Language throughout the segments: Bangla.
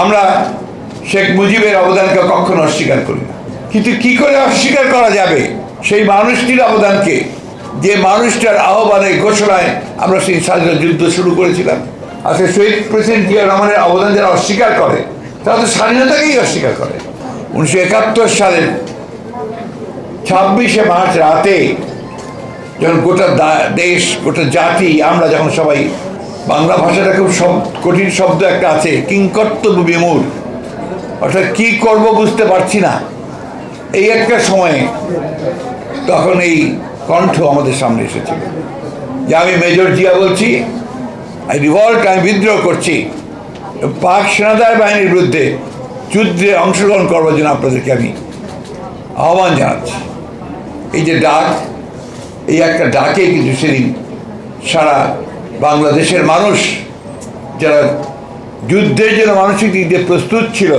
আমরা শেখ মুজিবের অবদানকে কখনো অস্বীকার করি না। কিন্তু কি করে অস্বীকার করা যাবে? সেই মানুষটির অবদানকে, যে মানুষটার আহ্বানে ঘোষণায় আমরা সেই স্বাধীনতা যুদ্ধ শুরু করেছিলাম আজকে শহীদ প্রেসিডেন্ট জিয়া রহমানের অবদান যারা অস্বীকার করে, তারা তো স্বাধীনতাকেই অস্বীকার করে। উনিশশো একাত্তর সালের ছাব্বিশে মার্চ রাতে যখন গোটা দেশ, গোটা জাতি, আমরা যখন সবাই বাংলা ভাষাটা খুব সব, কঠিন শব্দ একটা আছে, কিংকর্তব্য বিমূল অর্থাৎ কি করব বুঝতে পারছি না। এই একটা সময়ে তখন এই কণ্ঠ আমাদের সামনে এসেছিল। যে আমি মেজর জিয়া বলছি আই রিভল্ট আমি বিদ্রোহ করছি। পাক সেনাদার বাহিনীর বিরুদ্ধে যুদ্ধে অংশগ্রহণ করবার জন্য আপনাদেরকে আমি আহ্বান জানাচ্ছি। এই যে ডাক, এই একটা ডাকে কিন্তু সেদিন সারা বাংলাদেশের মানুষ যারা যুদ্ধের জন্য মানসিক দিক দিয়ে প্রস্তুত ছিল,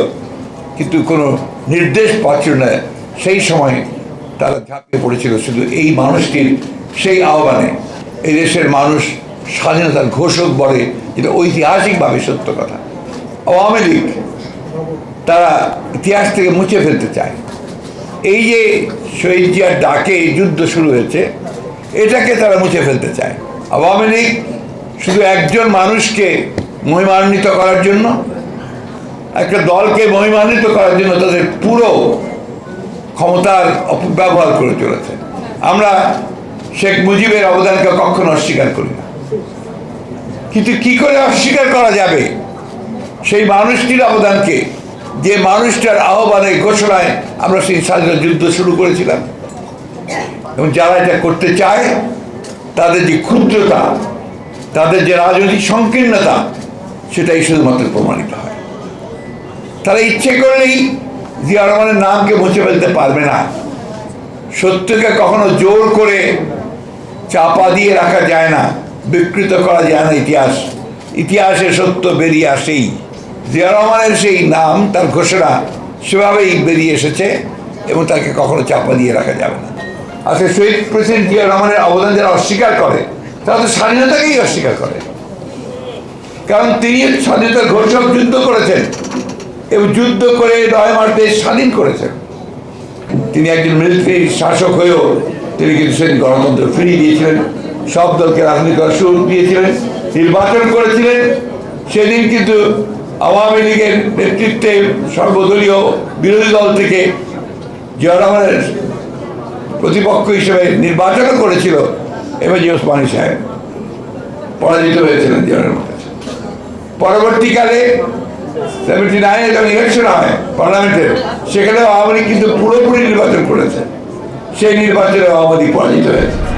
কিন্তু কোনো নির্দেশ পাচ্ছিল না, সেই সময় তারা ঝাঁপিয়ে পড়েছিল শুধু এই মানুষটির সেই আহ্বানে। এই দেশের মানুষ স্বাধীনতার ঘোষক বলে যেটা ঐতিহাসিকভাবে সত্য কথা। আওয়ামী লীগ তারা ইতিহাস থেকে মুছে ফেলতে চায়। এই যে শহীদ জিয়ার ডাকে যুদ্ধ শুরু হয়েছে, এটাকে তারা মুছে ফেলতে চায়। আওয়ামী লীগ শুধু একজন মানুষকে মহিমান্বিত করার জন্য, একটা দলকে মহিমান্বিত করার জন্য তাদের পুরো ক্ষমতার অপব্যবহার করে চলেছে। আমরা শেখ মুজিবের অবদানকে কখনো অস্বীকার করি না। কিন্তু কি করে অস্বীকার করা যাবে? সেই মানুষটির অবদানকে, যে মানুষটার আহ্বানে ঘোষণায় আমরা সেই স্বাধীনতা যুদ্ধ শুরু করেছিলাম। এবং যারা এটা করতে চায়, তাদের যে ক্ষুদ্রতা তাদের যে রাজনৈতিক সংকীর্ণতা, সেটাই শুধুমাত্র প্রমাণিত হয়। তারা ইচ্ছে করলেই জিয়া রহমানের নামকে মুছে ফেলতে পারবে না। সত্যকে কখনো জোর করে চাপা দিয়ে রাখা যায় না, বিকৃত করা যায় না ইতিহাস। ইতিহাসে সত্য বেরিয়ে আসেই। জিয়া রহমানের সেই নাম, তার ঘোষণা সেভাবেই বেরিয়ে এসেছে এবং তাকে কখনো চাপা দিয়ে রাখা যাবে না। আজকে শহীদ প্রেসিডেন্ট জিয়া রহমানের অবদান যারা অস্বীকার করে তারা তো স্বাধীনতাকেই অস্বীকার করে। কারণ তিনি স্বাধীনতার ঘোষক যুদ্ধ করেছেন এবং যুদ্ধ করে নয় মাস দেশ স্বাধীন করেছেন। তিনি একজন মিলিটারি শাসক হয়েও তিনি কিন্তু সেদিন গণতন্ত্র ফিরিয়ে দিয়েছিলেন। সব দলকে রাজনীতি করার সুযোগ দিয়েছিলেন, নির্বাচন করেছিলেন। সেদিন কিন্তু আওয়ামী লীগের নেতৃত্বে সর্বদলীয় বিরোধী দল থেকে জিয়া রহমানের প্রতিপক্ষ হিসেবে নির্বাচনও করেছিল। এবার জি ওসমানী সাহেব, পরাজিত হয়েছিলেন জীবনের পরবর্তীকালে সেভেন্টি নাইনে যখন ইলেকশন হয় পার্লামেন্টের সেখানে আওয়ামী কিন্তু পুরোপুরি নির্বাচন করেছে। সেই নির্বাচনে আওয়ামী পরাজিত হয়েছে।